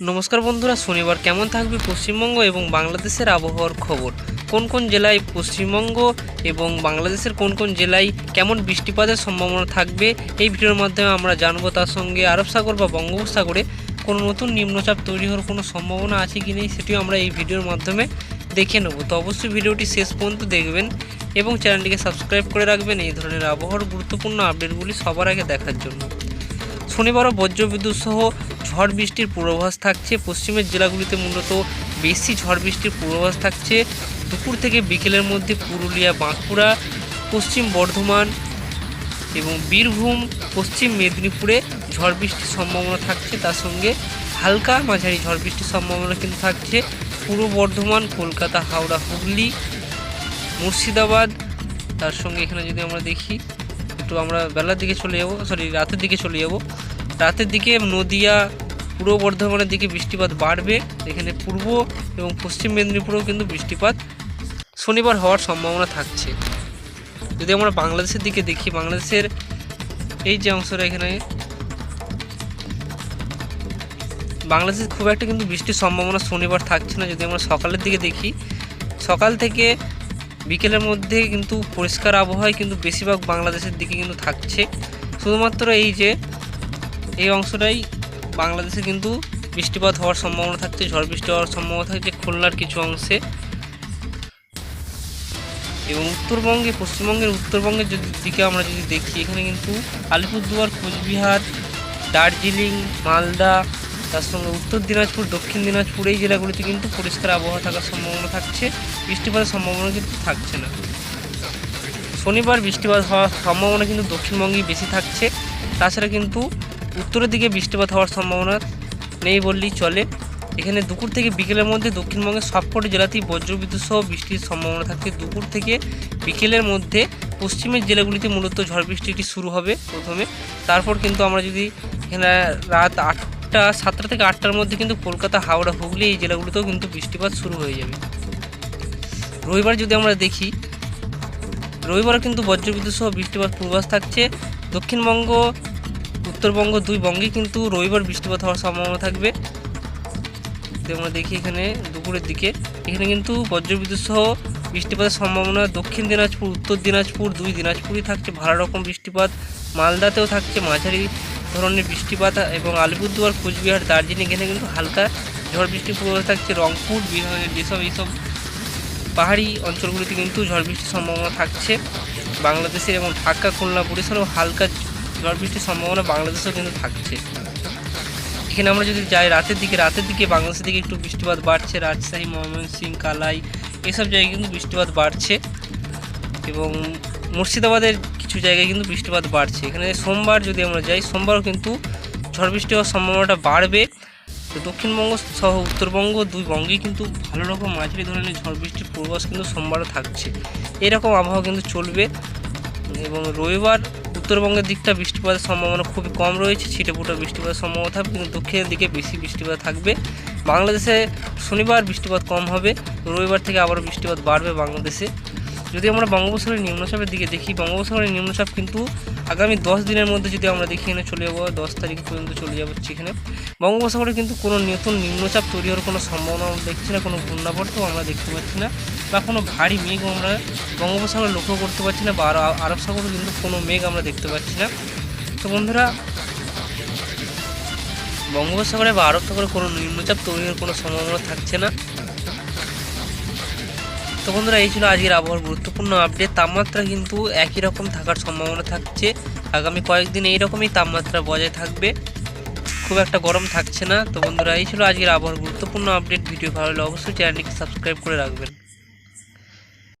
নমস্কার বন্ধুরা, শনিবার কেমন থাকবে পশ্চিমবঙ্গ এবং বাংলাদেশের আবহাওয়ার খবর? কোন কোন জেলায় পশ্চিমবঙ্গ এবং বাংলাদেশের কোন কোন জেলায় কেমন বৃষ্টিপাতের সম্ভাবনা থাকবে? এই ভিডিওর মাধ্যমে আমরা জানব তার সঙ্গে আরব সাগর বা বঙ্গোপসাগরে কোনো নতুন নিম্নচাপ তৈরি হওয়ার কোনো সম্ভাবনা আছে কি নেই সেটিও আমরা এই ভিডিওর মাধ্যমে দেখে নেব। তো অবশ্যই ভিডিওটি শেষ পর্যন্ত দেখবেন এবং চ্যানেলটিকে সাবস্ক্রাইব করে রাখবেন এই ধরনের আবহাওয়ার গুরুত্বপূর্ণ আপডেটগুলি সবার আগে দেখার জন্য। শনিবারও বজ্রবিদ্যুৎ সহ ঝড় বৃষ্টির পূর্বাভাস থাকছে। পশ্চিমের জেলাগুলিতে মূলত বেশি ঝড় বৃষ্টির পূর্বাভাস থাকছে। দুপুর থেকে বিকেলের মধ্যে পুরুলিয়া, বাঁকুড়া, পশ্চিম বর্ধমান এবং বীরভূম, পশ্চিম মেদিনীপুরে ঝড় বৃষ্টির সম্ভাবনা থাকছে। তার সঙ্গে হালকা মাঝারি ঝড় বৃষ্টির সম্ভাবনা কিন্তু থাকছে। পূর্ব বর্ধমান, কলকাতা, হাওড়া, হুগলি, মুর্শিদাবাদ, তার সঙ্গে এখানে যদি আমরা দেখি একটু আমরা বেলার দিকে চলে যাব সরি রাতের দিকে চলে যাব। রাতের দিকে নদিয়া, পূর্ব বর্ধমানের দিকে বৃষ্টিপাত বাড়বে, এখানে পূর্ব এবং পশ্চিম মেদিনীপুরেও কিন্তু বৃষ্টিপাত শনিবার হওয়ার সম্ভাবনা থাকছে। যদি আমরা বাংলাদেশের দিকে দেখি, বাংলাদেশের এই যে অংশটা এখানে, বাংলাদেশে খুব একটা কিন্তু বৃষ্টির সম্ভাবনা শনিবার থাকছে না। যদি আমরা সকালের দিকে দেখি, সকাল থেকে বিকেলের মধ্যে কিন্তু পরিষ্কার আবহাওয়ায় কিন্তু বেশিরভাগ বাংলাদেশের দিকে কিন্তু থাকছে। শুধুমাত্র এই যে, এই অংশটাই বাংলাদেশে কিন্তু বৃষ্টিপাত হওয়ার সম্ভাবনা থাকছে, ঝড় বৃষ্টি হওয়ার সম্ভাবনা থাকছে খুলনার কিছু অংশে। এবং উত্তরবঙ্গে, পশ্চিমবঙ্গের উত্তরবঙ্গের যদি দিকে আমরা যদি দেখি, এখানে কিন্তু আলিপুরদুয়ার, কোচবিহার, দার্জিলিং, মালদা তার সঙ্গে উত্তর দিনাজপুর, দক্ষিণ দিনাজপুর এই জেলাগুলিতে কিন্তু পরিষ্কার আবহাওয়া থাকার সম্ভাবনা থাকছে। বৃষ্টিপাতের সম্ভাবনা কিন্তু থাকছে না। শনিবার বৃষ্টিপাত হওয়ার সম্ভাবনা কিন্তু দক্ষিণবঙ্গেই বেশি থাকছে। তাছাড়া কিন্তু উত্তরের দিকে বৃষ্টিপাত হওয়ার সম্ভাবনা নেই বললেই চলে। এখানে দুপুর থেকে বিকেলের মধ্যে দক্ষিণবঙ্গের সবকটি জেলাতেই বজ্রবিদ্যুৎ সহ বৃষ্টির সম্ভাবনা থাকছে। দুপুর থেকে বিকেলের মধ্যে পশ্চিমের জেলাগুলিতে মূলত ঝড় বৃষ্টিটি শুরু হবে প্রথমে। তারপর কিন্তু আমরা যদি এখানে রাত আটটা সাতটা থেকে আটটার মধ্যে কিন্তু কলকাতা, হাওড়া, হুগলি এই জেলাগুলোতেও কিন্তু বৃষ্টিপাত শুরু হয়ে যাবে। রবিবার যদি আমরা দেখি, রবিবারও কিন্তু বজ্রবিদ্যুৎ সহ বৃষ্টিপাত পূর্বাভাস থাকছে। দক্ষিণবঙ্গ, উত্তরবঙ্গ দুই বঙ্গে কিন্তু রবিবার বৃষ্টিপাত হওয়ার সম্ভাবনা থাকবে। আমরা দেখি এখানে দুপুরের দিকে, এখানে কিন্তু বজ্রবিদ্যুৎ সহ বৃষ্টিপাতের সম্ভাবনা দক্ষিণ দিনাজপুর, উত্তর দিনাজপুর, দুই দিনাজপুরই থাকছে। ভালো রকম বৃষ্টিপাত। মালদাতেও থাকছে, মাঝারি ধরনের বৃষ্টিপাত এবং আলিপুরদুয়ার, কোচবিহার, দার্জিলিং এখানে কিন্তু হালকা ঝড় বৃষ্টির পূর্বাভাস থাকছে। রংপুর যেসব এইসব পাহাড়ি অঞ্চলগুলিতে কিন্তু ঝড় বৃষ্টির সম্ভাবনা থাকছে। বাংলাদেশের এবং ঢাকা, খুলনা, বরিশালেও হালকা ঝড় বৃষ্টির সম্ভাবনা বাংলাদেশেও কিন্তু থাকছে। এখানে আমরা যদি যাই রাতের দিকে রাতের দিকে বাংলাদেশের দিকে একটু বৃষ্টিপাত বাড়ছে। রাজশাহী, ময়মনসিংহ, কালাই, এসব জায়গায় কিন্তু বৃষ্টিপাত বাড়ছে। এবং মুর্শিদাবাদের কিছু জায়গায় কিন্তু বৃষ্টিপাত বাড়ছে। এখানে সোমবার যদি আমরা যাই, সোমবারও কিন্তু ঝড় বৃষ্টি হওয়ার সম্ভাবনাটা বাড়বে। তো দক্ষিণবঙ্গ সহ উত্তরবঙ্গ দুই বঙ্গেই কিন্তু ভালো রকম মাঝারি ধরনের ঝড় বৃষ্টির পূর্বাস কিন্তু সোমবারও থাকছে। এরকম আবহাওয়া কিন্তু চলবে এবং রবিবার উত্তরবঙ্গের দিকটা বৃষ্টিপাতের সম্ভাবনা খুবই কম রয়েছে, ছিটেফুটা বৃষ্টিপাতের সম্ভাবনা থাকবে, কিন্তু দক্ষিণের দিকে বেশি বৃষ্টিপাত থাকবে। বাংলাদেশে শনিবার বৃষ্টিপাত কম হবে, রবিবার থেকে আবারও বৃষ্টিপাত বাড়বে বাংলাদেশে। যদি আমরা বঙ্গোপসাগরের নিম্নচাপের দিকে দেখি, বঙ্গোপসাগরের নিম্নচাপ কিন্তু আগামী দশ দিনের মধ্যে যদি আমরা দেখি, এখানে চলে যাব, দশ তারিখ পর্যন্ত চলে যাব সেখানে বঙ্গোপসাগরে কিন্তু কোনো নতুন নিম্নচাপ তৈরি হওয়ার কোনো সম্ভাবনা আমরা দেখছি না, কোনো ঘূর্ণাবর্তও আমরা দেখতে পাচ্ছি না, বা কোনো ভারী মেঘ আমরা বঙ্গোপসাগরে লক্ষ্য করতে পারছি না, বা আরব সাগরে কিন্তু কোনো মেঘ আমরা দেখতে পাচ্ছি না। তো বন্ধুরা, বঙ্গোপসাগরে বা আরব সাগরে কোনো নিম্নচাপ তৈরি হওয়ার কোনো সম্ভাবনা থাকছে না। তো বন্ধুরা, এই ছিল আজকের আবহাওয়ার গুরুত্বপূর্ণ আপডেট তাপমাত্রা কিন্তু একই রকম থাকার সম্ভাবনা থাকছে। আগামী কয়েকদিন এইরকমই তাপমাত্রা বজায় থাকবে। খুব একটা গরম থাকছে না। তো বন্ধুরা, এই ছিল আজকের আবহাওয়ার গুরুত্বপূর্ণ আপডেট ভিডিও ভালো লাগলে অবশ্যই চ্যানেলটিকে সাবস্ক্রাইব করে রাখবেন।